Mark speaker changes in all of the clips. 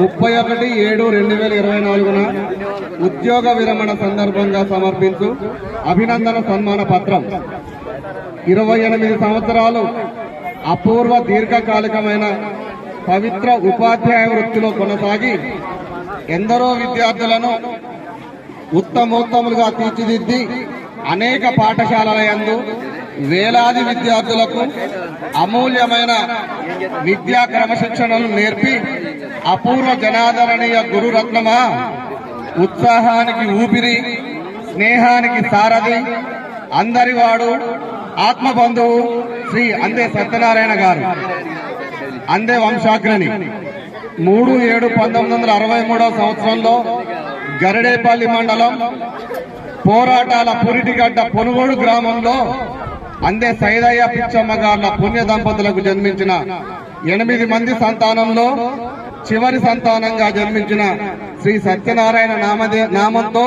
Speaker 1: ముప్పై ఒకటి ఏడు రెండు వేల ఇరవై నాలుగున ఉద్యోగ విరమణ సందర్భంగా సమర్పించు అభినందన సన్మాన పత్రం. ఇరవై ఎనిమిది సంవత్సరాలు అపూర్వ దీర్ఘకాలికమైన పవిత్ర ఉపాధ్యాయ వృత్తిలో కొనసాగి ఎందరో విద్యార్థులను ఉత్తమోత్తములుగా తీర్చిదిద్ది అనేక పాఠశాలల యందు వేలాది విద్యార్థులకు అమూల్యమైన విద్యా క్రమశిక్షణను నేర్పి అపూర్వ జనాదరణీయ గురురత్నమా ఉత్సాహానికి ఊపిరి స్నేహానికి సారథి అందరివాడు ఆత్మబంధువు శ్రీ అందే సత్యనారాయణ గారు. అందే వంశాగ్రణి. మూడు ఏడు పంతొమ్మిది వందల అరవై మూడవ సంవత్సరంలో గరడేపల్లి మండలం పోరాటాల పురిటిగడ్డ పొనుగోడు గ్రామంలో అందే సైదయ్య పిచ్చమ్మ గార్ల పుణ్య దంపతులకు జన్మించిన ఎనిమిది మంది సంతానంలో చివరి సంతానంగా జన్మించిన శ్రీ సత్యనారాయణ నామదే నామంతో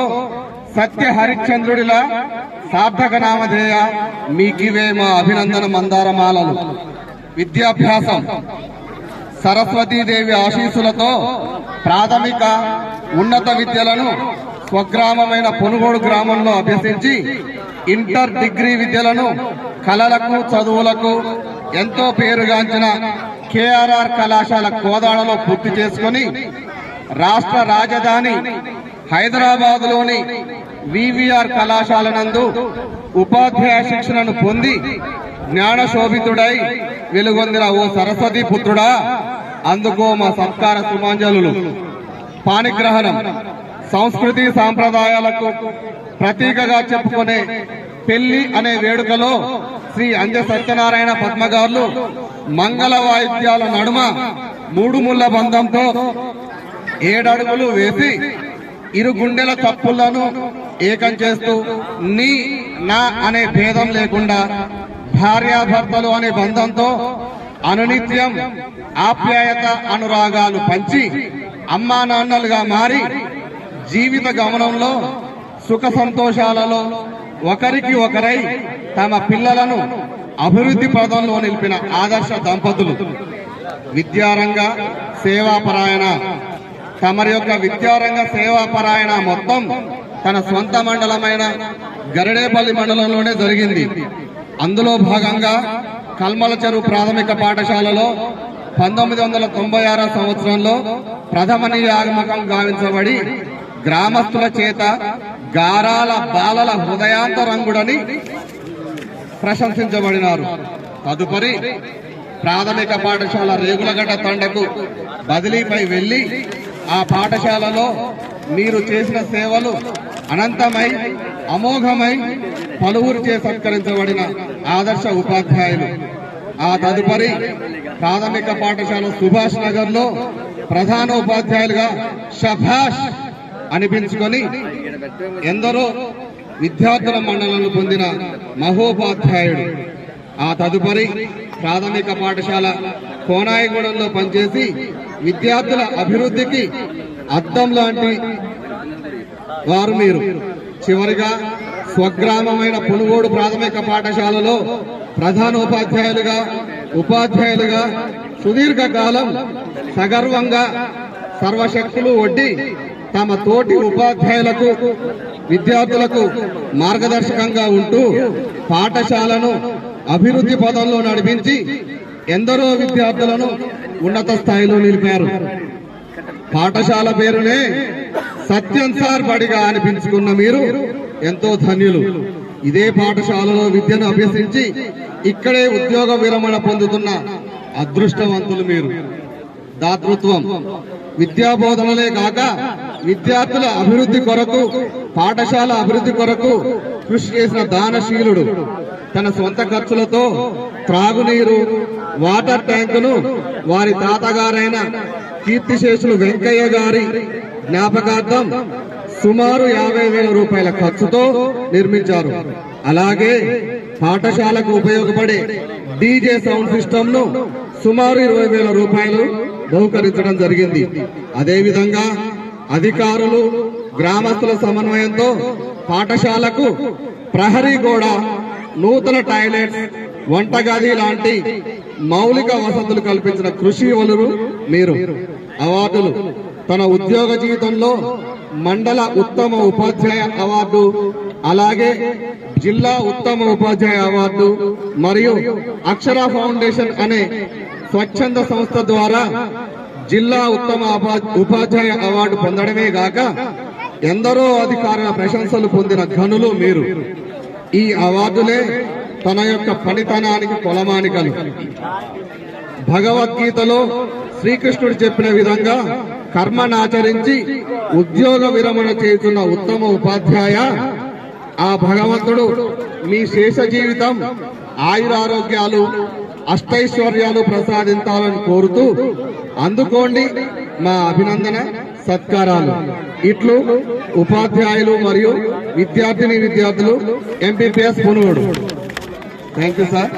Speaker 1: సత్య హరిశ్చంద్రుడిలా సార్థక నామధేయ మీకివే మా అభినందన మందారమాలలు. విద్యాభ్యాసం. సరస్వతీదేవి ఆశీస్సులతో ప్రాథమిక ఉన్నత విద్యలను స్వగ్రామమైన పొనుగోడు గ్రామంలో అభ్యసించి ఇంటర్ డిగ్రీ విద్యలను కళలకు చదువులకు ఎంతో పేరుగాంచిన కేఆర్ఆర్ కళాశాల కోదాడలో పూర్తి చేసుకొని రాష్ట్ర రాజధాని హైదరాబాద్లోని వివిఆర్ కళాశాల నందు ఉపాధ్యాయ శిక్షణను పొంది జ్ఞానశోభితుడై వెలుగొందిన ఓ సరస్వతి పుత్రుడా అందుకో మా సంస్కార సుమాంజలు పాణిగ్రహణం. సంస్కృతి సాంప్రదాయాలకు ప్రతీకగా చెప్పుకునే పెళ్ళి అనే వేడుకలో శ్రీ అంజ సత్యనారాయణ పద్మగారులు మంగళ వాయిద్యాల నడుమ మూడు ముళ్ళ బంధంతో ఏడడుగులు వేసి ఇరు గుండెల తప్పులను ఏకం చేస్తూ నీ నా అనే భేదం లేకుండా భార్యాభర్తలు అనే బంధంతో అనునిత్యం ఆప్యాయత అనురాగాలు పంచి అమ్మా నాన్నలుగా మారి జీవిత గమనంలో సుఖ సంతోషాలలో ఒకరికి ఒకరై తమ పిల్లలను అభివృద్ధి పదంలో నిలిపిన ఆదర్శ దంపతులు విద్యారంగ సేవాపరాయణ. తమరి యొక్క విద్యారంగ సేవాపరాయణ మొత్తం తన సొంత మండలమైన గరడేపల్లి మండలంలోనే జరిగింది. అందులో భాగంగా కల్మల చెరువు ప్రాథమిక పాఠశాలలో పంతొమ్మిది వందల తొంభై ఆరో సంవత్సరంలో ప్రథమ నియామకం గావించబడి గ్రామస్తుల చేత గారాల బాలల హృదయాంతరంగుడని ప్రశంసించబడినారు. తదుపరి ప్రాథమిక పాఠశాల రేగులగడ్డ తండకు బదిలీపై వెళ్ళి ఆ పాఠశాలలో మీరు చేసిన సేవలు అనంతమై అమోఘమై పలువురిచే సత్కరించబడిన ఆదర్శ ఉపాధ్యాయులు. ఆ తదుపరి ప్రాథమిక పాఠశాల సుభాష్ నగర్లో ప్రధాన ఉపాధ్యాయులుగా షభాష్ అనిపించుకొని ఎందరో విద్యార్థుల మండలను పొందిన మహోపాధ్యాయుడు. ఆ తదుపరి ప్రాథమిక పాఠశాల కోనాయిగూడెంలో పనిచేసి విద్యార్థుల అభివృద్ధికి అద్దం లాంటి వారు మీరు. చివరిగా స్వగ్రామమైన పునుగోడు ప్రాథమిక పాఠశాలలో ప్రధాన ఉపాధ్యాయులుగా ఉపాధ్యాయులుగా సుదీర్ఘకాలం సగర్వంగా సర్వశక్తులు ఒడ్డి తమ తోటి ఉపాధ్యాయులకు విద్యార్థులకు మార్గదర్శకంగా ఉంటూ పాఠశాలను అభివృద్ధి పదంలో నడిపించి ఎందరో విద్యార్థులను ఉన్నత స్థాయిలో నిలిపారు. పాఠశాల పేరునే సత్యం సార్ బడిగా అనిపించుకున్న మీరు ఎంతో ధన్యులు. ఇదే పాఠశాలలో విద్యను అభ్యసించి ఇక్కడే ఉద్యోగ విరమణ పొందుతున్న అదృష్టవంతులు మీరు. దాతృత్వం విద్యా బోధనలే కాక విద్యార్థుల అభివృద్ధి కొరకు పాఠశాల అభివృద్ధి కొరకు కృషి చేసిన దానశీలుడు. తన సొంత ఖర్చులతో త్రాగునీరు వాటర్ ట్యాంకును వారి తాతగారైన కీర్తిశేషులు వెంకయ్య గారి జ్ఞాపకార్థం సుమారు యాభై వేల రూపాయల ఖర్చుతో నిర్మించారు. అలాగే పాఠశాలకు ఉపయోగపడే డీజే సౌండ్ సిస్టమ్ను సుమారు ఇరవై వేల రూపాయలు బహుకరించడం జరిగింది. అదేవిధంగా అధికారులు గ్రామస్తుల సమన్వయంతో పాఠశాలకు ప్రహరీ గోడ నూతన టాయిలెట్స్ వంటగది లాంటి మౌలిక వసతులు కల్పించిన కృషి వలురు మీరు. అవార్డులు. తన ఉద్యోగ జీవితంలో మండల ఉత్తమ ఉపాధ్యాయ అవార్డు అలాగే జిల్లా ఉత్తమ ఉపాధ్యాయ అవార్డు మరియు అక్షర ఫౌండేషన్ అనే స్వచ్ఛంద సంస్థ ద్వారా జిల్లా ఉత్తమ ఉపాధ్యాయ అవార్డు పొందడమే గాక ఎందరో అధికారుల ప్రశంసలు పొందిన ఘనులు మీరు. ఈ అవార్డులే తన యొక్క పనితనానికి కొలమానికలు భగవద్గీతలో శ్రీకృష్ణుడు చెప్పిన విధంగా కర్మనాచరించి ఉద్యోగ విరమణ చేస్తున్న ఉత్తమ ఉపాధ్యాయ ఆ భగవంతుడు మీ శేష జీవితం ఆయురారోగ్యాలు అష్టైశ్వర్యాలు ప్రసాదించాలని కోరుతూ అందుకోండి మా అభినందన సత్కారాలు. ఇట్లు ఉపాధ్యాయులు మరియు విద్యార్థిని విద్యార్థులు MPPS Punugodu thank you sir.